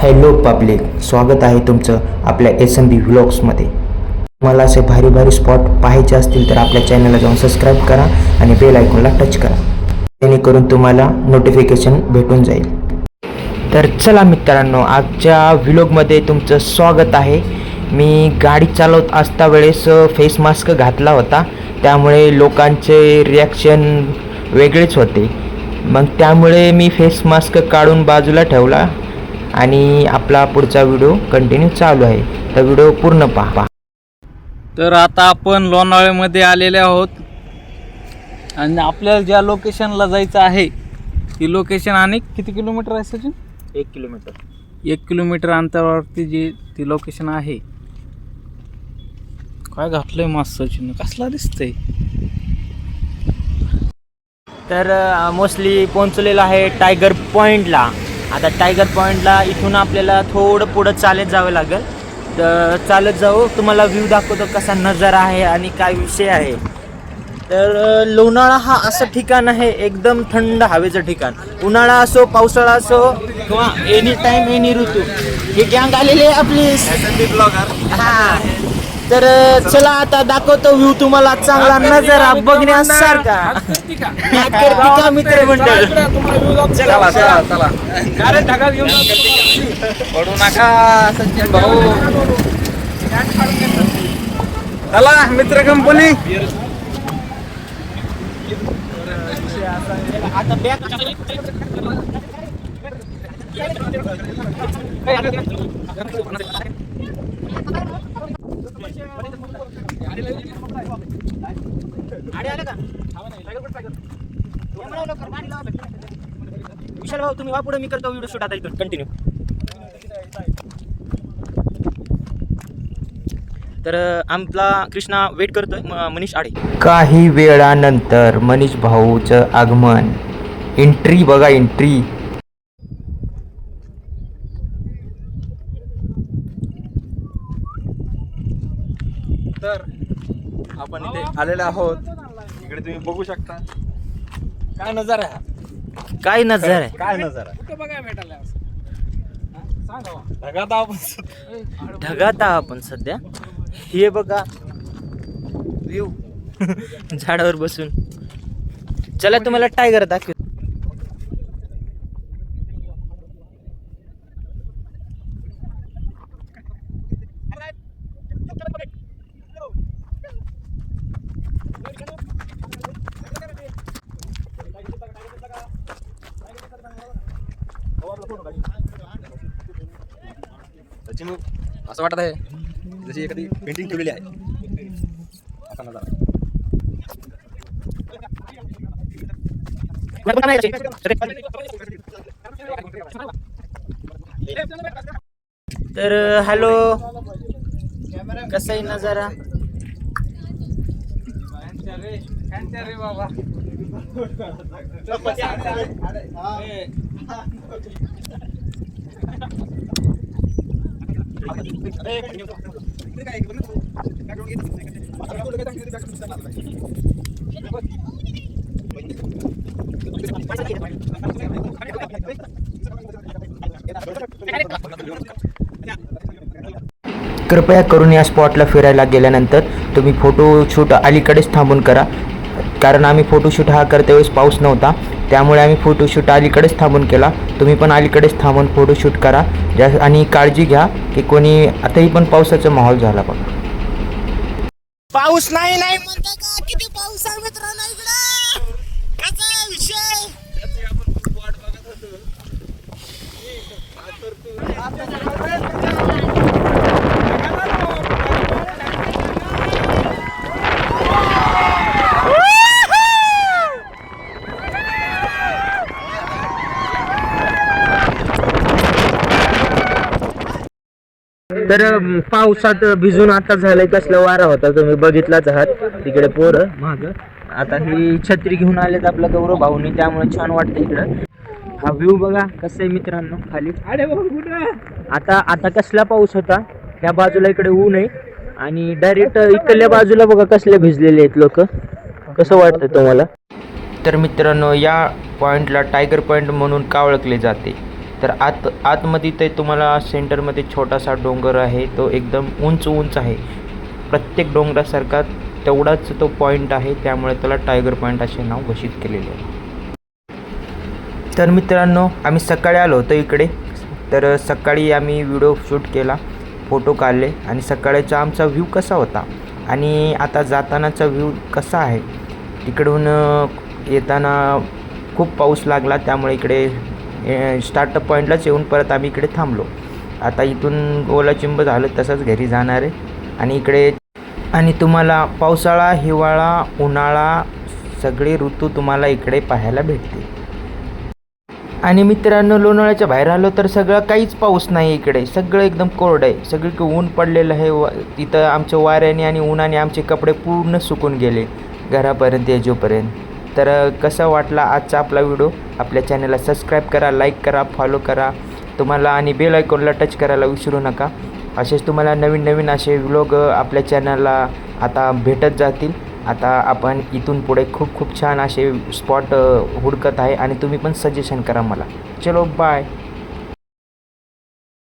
Hello public स्वागत आहे तुमचं आपल्या एस एम बी व्लॉग्समध्ये तुम्हाला असे भारी भारी स्पॉट पाहायचे असतील तर आपल्या चॅनलला जाऊन सबस्क्राईब करा आणि बेल आयकॉनला टच करा. जेणेकरून तुम्हाला नोटिफिकेशन भेटून जाईल. तर चला मित्रांनो आजच्या व्लॉगमध्ये तुमचं स्वागत आहे. मी गाडी चालवत असता वेळेस फेस मास्क घातला होता. त्यामुळे लोकांचे रिॲक्शन वेगळेच होते. मग त्यामुळे मी फेस मास्क काढून बाजूला ठेवला. आणि आपला पुढचा व्हिडिओ कंटिन्यू चालू आहे. तर व्हिडिओ पूर्ण पहा. तर आता आपण लोणावळ्यामध्ये आलेले आहोत. आणि आपल्याला ज्या लोकेशनला जायचं आहे ती लोकेशन आणि किती किलोमीटर आहे सचिन? एक किलोमीटर एक किलोमीटर अंतरावरती जी ती लोकेशन आहे. काय घातलंय मास सचिन? कसला दिसतंय? तर मोस्टली पोहोचलेलं आहे टायगर पॉईंटला आता टायगर पॉईंटला इथून आपल्याला थोडं पुढं चालत जावं लागेल. तर चालत जाऊ तुम्हाला व्ह्यू दाखवतो कसा नजारा आहे आणि काय विषय आहे. तर लोणाळा हा असं ठिकाण आहे एकदम थंड हवेचं ठिकाण. उन्हाळा असो पावसाळा असो किंवा एनी टाइम एनी ऋतू. हे गँग आलेले आपली. हा. तर चला आता दाखवतो व्ह्यू तुम्हाला चांगला नजारा बघण्यासारखा. नाटकर्ती का? मित्रमंडळ? चला चला पडू नका सचिन भाऊ. चला मित्र कंपनी. आता बॅग विशाल भाऊ तुम्ही वा पुढे मी करतो व्हिडिओ शूट आता इथून. कंटिन्यू तर आमचा कृष्णा वेट करतोय मनीष आडे. काही वेळानंतर मनीष भाऊचं आगमन. एंट्री बघा एंट्री तर आपण इथे आलेलो आहोत. इकडे तुम्ही बघू शकता. काय नजारा आहे? हा? काय नजर आहे? काय नजारा ढगात आपण ढगात आहो आपण सध्या. हे बघा. व्ह्यू झाडावर बसून. चला तुम्हाला टायगर दाखव सचिन असं वाटत आहे जशी एखादी पेंटिंग ठेवलेली आहे. असा नजारा तर हॅलो. कसा आहे नजारा? कृपया करून या स्पॉटला फिरायला गेल्यानंतर तुम्ही फोटोशूट अलीकडेच थांबून करा. कारण आम्ही फोटोशूट हा करते वेळेस पाऊस नव्हता. त्यामुळे आम्ही फोटोशूट अलीकडेच थांबून केला. तुम्ही पण अलीकडेच थांबून फोटोशूट करा. ज्या आणि काळजी घ्या की कोणी आताही पण पावसाचा माहोल झाला बघा. पाऊस नाही नाही म्हणता का? किती पाऊस आहे मित्रांनो इकडे? कसा विषय? तर अं, पावसात भिजून आता झालंय कसला वारा होता तुम्ही बघितलाच आहात. तिकडे पोरं माग. आता ही छत्री घेऊन आलेत आपल्या गौरव भाऊनी त्यामुळे छान वाटतं इकडं. हा व्ह्यू बघा कसं आहे मित्रांनो खाली. आता आता कसला पाऊस होता ह्या बाजूला इकडे ऊन आहे. आणि डायरेक्ट इकडल्या बाजूला बघा कसले भिजलेले आहेत लोक. कसं वाटतं तुम्हाला? तर मित्रांनो या पॉईंटला टायगर पॉईंट म्हणून का ओळखले जाते? तर आत आतमध्ये ते तुम्हाला सेंटरमध्ये छोटासा डोंगर आहे तो एकदम उंच उंच आहे. प्रत्येक डोंगरासारखा तेवढाच तो पॉईंट आहे त्यामुळे त्याला टायगर पॉईंट असे नाव घोषित केलेले आहे. तर मित्रांनो आम्ही सकाळी आलो होतो इकडे. तर सकाळी आम्ही व्हिडिओ शूट केला फोटो काढले आणि सकाळचा आमचा व्ह्यू कसा होता? आणि आता जातानाचा व्ह्यू कसा आहे? तिकडून येताना खूप पाऊस लागला त्यामुळे इकडे स्टार्टअप पॉईंटलाच येऊन परत आम्ही इकडे थांबलो. आता इथून ओलाचिंब झालं तसंच घरी जाणार आहे. आणि इकडे आणि तुम्हाला पावसाळा हिवाळा उन्हाळा सगळे ऋतू तुम्हाला इकडे पाहायला भेटतील. आणि मित्रांनो लोणावळ्याच्या बाहेर आलो तर सगळं काहीच पाऊस नाही इकडे. सगळं एकदम कोरडं आहे. सगळीकडे ऊन पडलेलं आहे. व तिथं आमच्या वाऱ्याने आणि उन्हाने आमचे कपडे पूर्ण सुकून गेले. घरापर्यंत येजोपर्यंत. तर कसं वाटला आजचा आपला व्हिडिओ आपल्या चॅनलला सबस्क्राईब करा लाईक करा फॉलो करा. तुम्हाला आणि बेल आयकॉनला टच करायला विसरू नका. असेच तुम्हाला नवीन नवीन असे व्लॉग आपल्या चॅनलला आता भेटत जातील. आता आपण इथून पुढे खूप खूप छान असे स्पॉट हुडकत आहे आणि तुम्ही पण सजेशन करा मला. चलो बाय